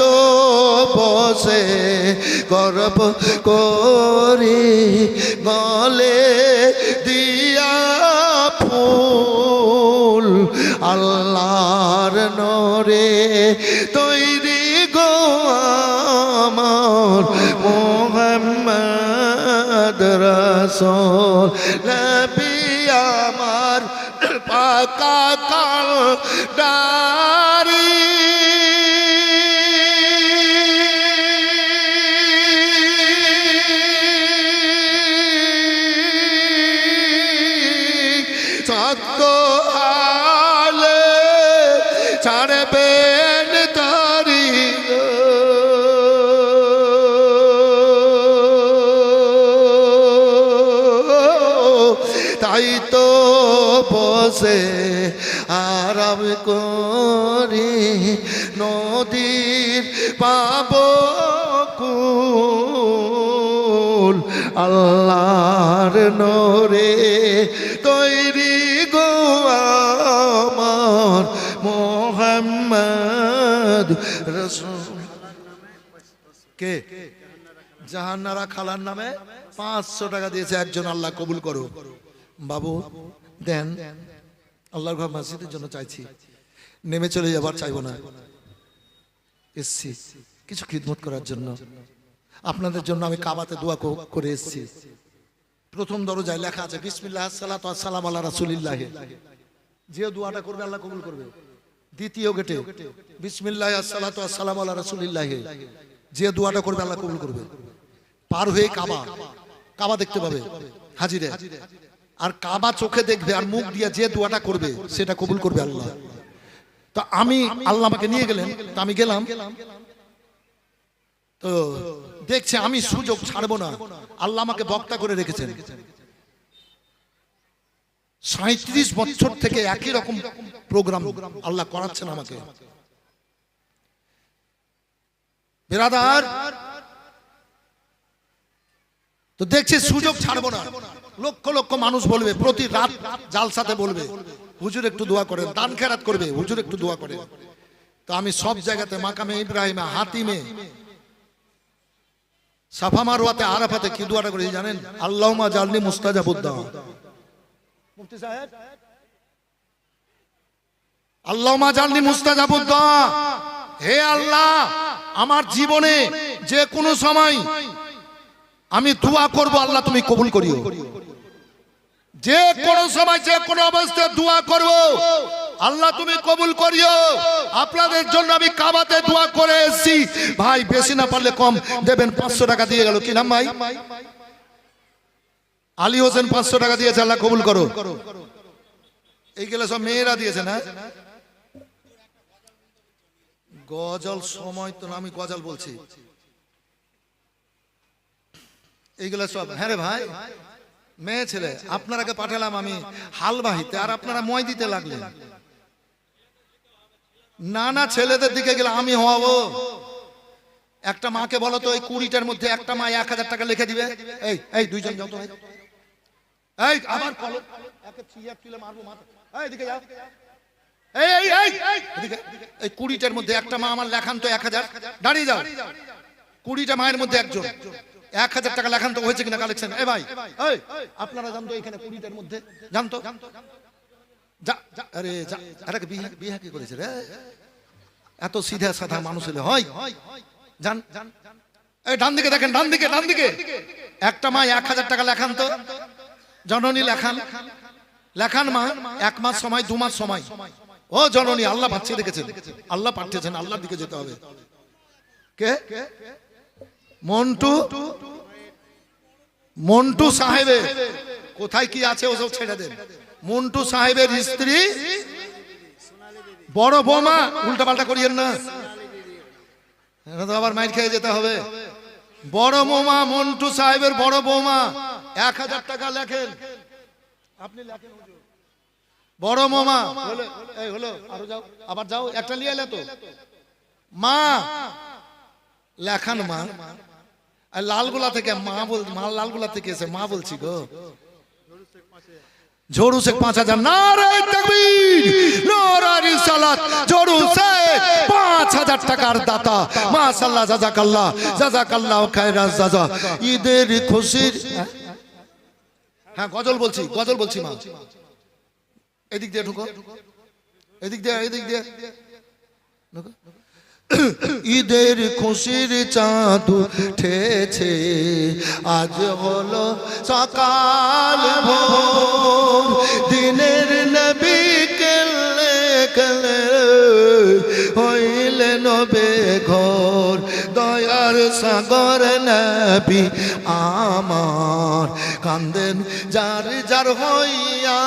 তো বসে গর্ব করি গলে দিয়া ফুল আল্লাহর নরে তৈরি গো আমার মোহাম্মদ রসোল। নবী আমার পাকা কাল ডারি বসে আরাম করি, নদীর পাব কুল। আল্লাহর নরে তৈরি গো আমার মোহাম্মদ রসুল। কে? জাহান্নারা খালার নামে পাঁচশো টাকা দিয়েছে, একজন আল্লাহ কবুল করো বাবু, দেন। আল্লাহর ঘর মসজিদের জন্য চাইছি। নেমে চলে যাবার চাইব না। এসছি কিছু খিদমত করার জন্য। আপনাদের জন্য আমি কাবাতে দোয়া করে এসছি। প্রথম দরজায় লেখা আছে, বিসমিল্লাহ, সালাত সালাম আল্লাহ রাসুলিল্লাহ। যে দোয়াটা করবে আল্লাহ কবুল করবে। দ্বিতীয় গেটে, বিসমিল্লাহ, সালাত সালাম আল্লাহ রাসুলিল্লাহ। যে দোয়াটা করবে আল্লাহ কবুল করবে। পার হয়ে কাবা। কাবা দেখতে পাবে। হাজিরে। আর কাবা চোখে দেখবে আর মুখ দিয়ে যে দোয়াটা করবে, সেটা কবুল করবে আল্লাহ। তো আমি আল্লাহ আমাকে নিয়ে গেলেন, তো আমি গেলাম। তো দেখছে আমি সুযোগ ছাড়বো না। আল্লাহ আমাকে বক্তা করে রেখেছেন। সাঁত্রিশ বছর থেকে একই রকম প্রোগ্রাম আল্লাহ করাচ্ছেন আমাকে। বেরাদার তো দেখছে সুযোগ ছাড়বো না। লক্ষ লক্ষ মানুষ বলবে, প্রতি রাত জালসাতে বলবে, হুজুর একটু দোয়া করেন, দান খেরাত করবে, হুজুর একটু দোয়া করেন। তো আমি সব জায়গাতে মাকামে ইব্রাহিমে, হাতিমে, সাফা মারওয়াতে, আরাফাতে কি দোয়াটা করেছি জানেন? আল্লাহমা জালনি মুস্তাজাবুদ্দা। মুফতি আল্লাহমা জালনি মুস্তাজাবুদ্দা। হে আল্লাহ, আমার জীবনে যে কোনো সময় আমি দোয়া করব, আল্লাহ তুমি কবুল করিও। যে কোন সময়, যে কোন অবস্থায় দোয়া করব, আল্লাহ তুমি কবুল করিও। আপনাদের জন্য আমি কাবাতে দোয়া করে এসেছি। ভাই, বেশি না পারলে কম দেবেন, পাঁচশো টাকা দিয়ে গেল। কি নাম ভাই? আলী হোসেন পাঁচশো টাকা দিয়েছে, আল্লাহ কবুল করো। এইগুলো সব মেয়েরা দিয়েছে না? গজল সময় তো আমি গজল বলছি। এইগুলো সব। হ্যাঁ রে ভাই, মেয়ে ছেলে, আপনারাকে পাঠালাম আমি হালবাহিতে আর আপনারা ময় দিতে লাগলেন। না না ছেলেদের দিকে গেলে আমি হওয়াবো। একটা মাকে বলো তো, এই কুড়িটার মধ্যে একটা মা এক হাজার টাকা লিখে দিবে? এই এই, দুইজন যাও তো ভাই। এই কলম একে মারবো এই, এদিকে যাও। এই এই এই এই কুড়িটার মধ্যে একটা মা আমার লেখান তো এক হাজার। দাঁড়িয়ে যাও। কুড়িটা মায়ের মধ্যে একজন। এক হাজার টাকা লেখান তো হয়েছে কিনা কালেকশন এ ভাই আপনারা জানতো এখানে কুড়িটার মধ্যে? জানতো? যা যা, আরে যা আরে বিহা বিহা কি করেছে রে? এত সিধা সাধা মানুষ হলে হয়। জান এই ডান দিকে দেখেন ডান দিকে ডান দিকে। একটা মা এক হাজার টাকা লেখান তো। জননী লেখান। লেখান মা এক মাস সময় দু মাস সময়। ও জননী আল্লাহ বাচ্চা দেখেছেন আল্লাহ পাঠিয়েছেন আল্লাহর দিকে যেতে হবে। কে? মন্টু? মন্টু সাহেবের। কোথায় কি আছে ওসব ছেড়ে দেন মন্টু সাহেবের স্ত্রী বড় বৌমা। উল্টা পাল্টা করিয়েন না। তো আবার মাইর খেয়ে যেতে হবে। বড় বৌমা, মন্টু সাহেবের বড় বৌমা। এক হাজার টাকা লেখেন। আপনি লেখেন বড় মামা এই হলো, আরও যাও, আবার যাও, একটা নিয়ে এলে তো। মা, লেখান মা। আর লালগোলা থেকে মা বল, মা লালগোলা থেকে এসে মা বলছি গো। ঝড়ু শেখ পাঁচ হাজার নারায় তকবীর নারায় রিসালাত, ঝড়ু শেখ পাঁচ হাজার টাকার দাতা। মাশাল্লাহ, জাজাকাল্লাহ জাজাকাল্লাহ খায়রাজ জাজা। ঈদের খুশির হ্যাঁ গজল বলছি গজল বলছি মা। এদিক দিয়ে ঢুকো। এদিক দিয়ে এদিক দিয়ে। ঢুকো। ঈদের খুশির চাঁদ উঠেছে। আজ হলো সকাল ভোর। দিনের নবী কেলে কেলে হইলে নবে ঘর, দয়ার সাগর নবী আমার। কান্দেন যার যার হইয়া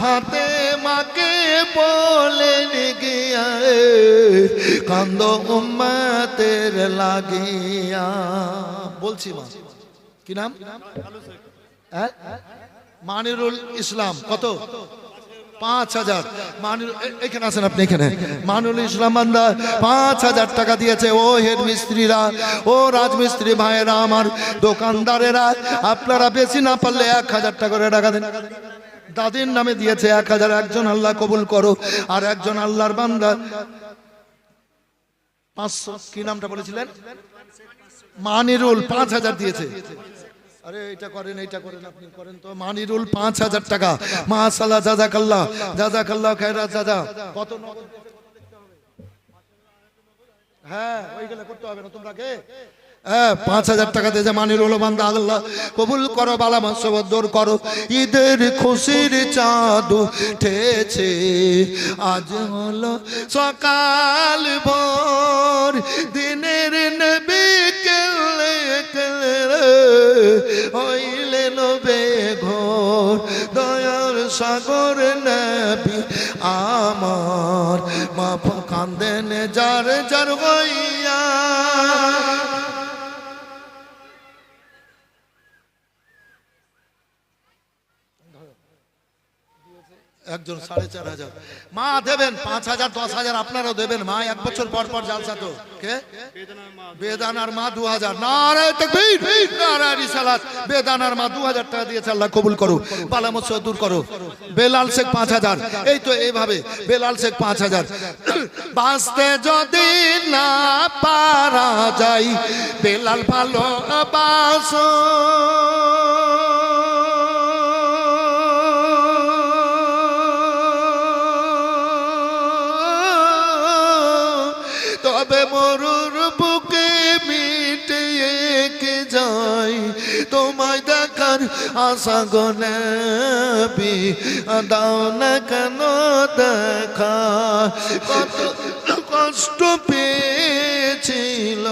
ফাতে মাকে বলেন গিয়া কান্দ উম্মাতের লাগিয়া। বলছি মা, কি নাম? হ্যাঁ? মানিরুল ইসলাম, কত? পাঁচ হাজার। মানির এ- এখানে আছেন আপনি এখানে? মানুল ইসলাম পাঁচ হাজার টাকা দিয়েছে। ও হেড মিস্ত্রিরা ও রাজমিস্ত্রি ভাইয়েরা, আমার দোকানদারেরা, আপনারা বেশি না পারলে এক হাজার টাকা করে টাকা দেন। দাদির নামে দিয়েছে এক হাজার। একজন আল্লাহ কবুল করো। আর একজন আল্লাহর বান্দা। পাঁচশো কি নামটা বলেছিলেন? মানিরুল পাঁচ হাজার দিয়েছে। আরে করেন করেন, আপনি করেন তো। মানিরুল পাঁচ হাজার টাকা। জাজা? হ্যাঁ হ্যাঁ পাঁচ হাজার টাকা দিয়ে যে মানিরুল বান্দা, আল্লাহ কবুল করো, বালা মাসবদ্দর করো। ঈদের খুশির চাঁদ উঠেছে। আজ হলো সকাল ভোর, দিনের নবী হইলে নবে ঘোর দয়ার সাগর নেবি আমার। মা কান্দেন যার যার হইয়া একজন সাড়ে চার হাজার। মা দেবেন পাঁচ হাজার, দশ হাজার, আপনারাও দেবেন। মা, এক বছর পর পর জালসা তো। কে? বেদানার মা দু হাজার। নারায় তকবীর, নারায় রিসালাত। বেদানার মা দু হাজার টাকা দিয়েছে, আল্লাহ কবুল করো পালামত দূর করো। বেলাল শেখ পাঁচ হাজার। এই তো এইভাবে বেলাল শেখ পাঁচ হাজার। বাঁচতে যদি না পারা যায়, বেলাল ভালো বাস যাই, তোমায় দেখার আশা গনেবি দাও না কেন দেখা? কত কষ্ট পেয়েছিল,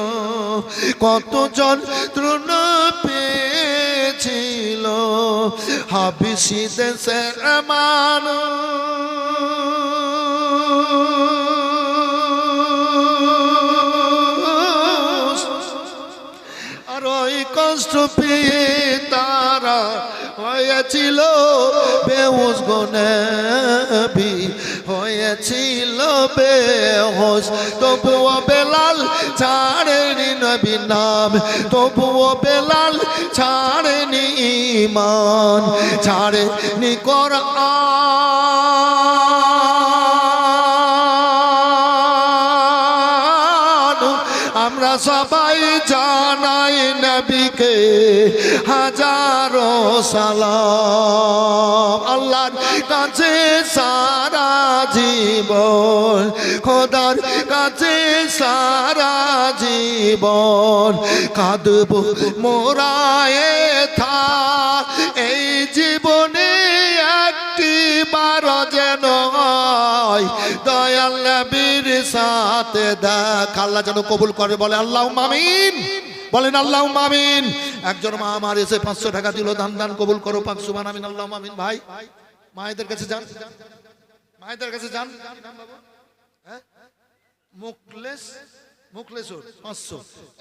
কত যন্ত্রণা পেয়েছিল, হাবিসি দেশের মানুষ। পেয়ে তারা হয়েছিল বেহুশ গনেবি হয়েছিল বেহুশ। তবুও বেলাল ছাড়েনি নবী নাম, তবুও বেলাল ছাড়েনি ইমান ছাড়েনি কোরআন। সালাম। আল্লাহর কাছে সারা জীবন, খোদার কাছে সারা জীবন কাঁদব, মোরায়ে থা। এই জীবনে একটি বার যেন দয়াল নবীর সাথে দেখ। আল্লাহ যেন কবুল করে, বলে আল্লাহ মামিন বলেন আল্লাহ মামিন একজন মা আমার এসে পাঁচশো টাকা দিল, দান দান, কবুল করো, পাক সুমান আমিন আল্লাহ মামিন ভাই, মায়েদের কাছে যান। মায়েদের কাছে যান। হ্যাঁ? মুকলেশ মুকলেশ্বর পাঁচশো।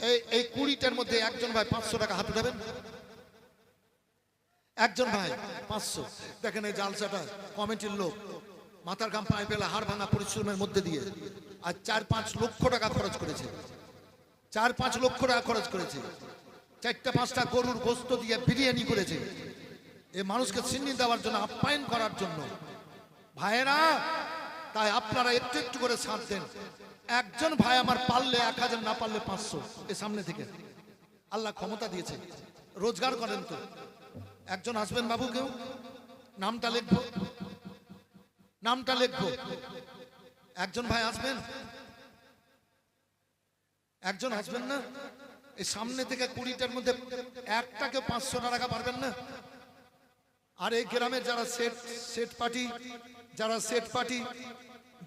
এই এই কুড়িটার মধ্যে একজন ভাই পাঁচশো টাকা হাতে দেবেন? একজন ভাই পাঁচশো। দেখেন এই জালসাটা, কমিটির লোক, মাথার গাম পায়ে পেলে হাড় ভাঙা পরিশ্রমের মধ্যে দিয়ে, আর চার, পাঁচ লক্ষ টাকা খরচ করেছে। চার পাঁচ লক্ষ টাকা খরচ করেছে। চারটা পাঁচটা গরুর গোস্ত দিয়ে বিরিয়ানি করেছে। এ মানুষকে সিন্নি দেওয়ার জন্য, আপ্যায়ন করার জন্য। ভাইয়েরা, তাই আপনারা একটু একটু করে ছাড় দেন। একজন ভাই আমার পারলে, এক হাজার না পারলে পাঁচশো, এ সামনে থেকে। আল্লাহ ক্ষমতা দিয়েছে। রোজগার করেন তো। একজন আসবেন বাবু কেউ? নামটা লিখব। নামটা লিখব। একজন ভাই আসবেন? একজন আসবেন না? এই সামনে থেকে কুড়িটার মধ্যে একটাকে পাঁচশো টাকা পারবেন না? আর এই গ্রামের যারা সেট সেট পার্টি, যারা সেট পার্টি,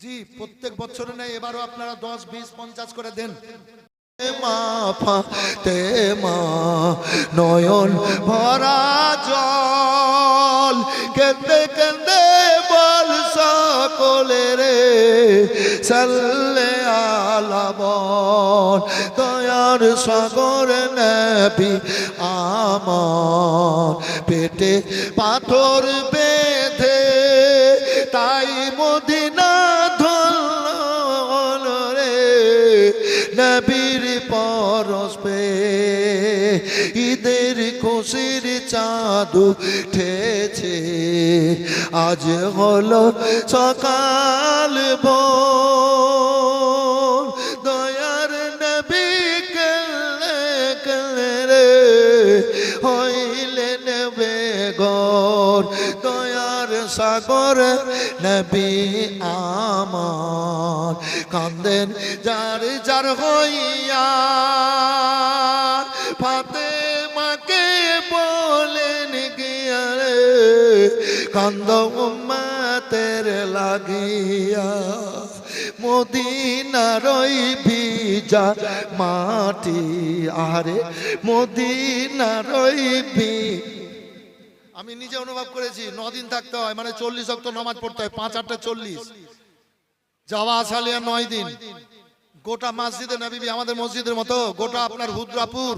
জি, প্রত্যেক বছরে নেই এবারও আপনারা দশ, বিশ, পঞ্চাশ করে দেন। নয়ন ভরা জল কেঁদে সাল্লে আলা বল দয়ার সাগর নেবি আমার পেটে পাথর বেঁধে তাই মদিনা ধরল রে চাঁদ উঠেছে। আজ হলো সকাল দয়ার নবী কেলে কেলে রে সাগর নবী আমার কান্দেন যার যার হইয়া ফাতে কান্দ উম্মাতের লাগিয়া মদিনার ওই ভিজা মাটি, আরে মদিনার ওই ভি আমি নিজে অনুভব করেছি দিন থাকতে হয় মানে চল্লিশ অক্ট নামাজ পড়তে হয়, পাঁচ আটটা চল্লিশ। যাওয়া আসা লিয়া নয় দিন। গোটা মসজিদে নবীবি, আমাদের মসজিদের মতো, গোটা আপনার হুদ্রাপুর,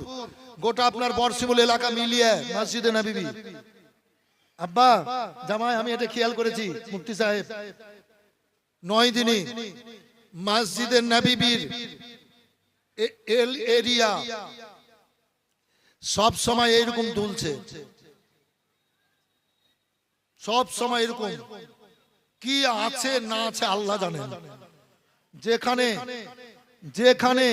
গোটা আপনার বর্ষিমুল এলাকা মিলিয়ে মসজিদে নবীবি। আব্বা, জামাই, আমি এটা খেয়াল করেছি, মুফতি সাহেব। নয় দিনই মসজিদের নবীবির এল- এরিয়া সব সময় এইরকম দুলছে। সব সময় এরকম। কি আছে, না আছে, আল্লাহ জানেন। যেখানে যেখানে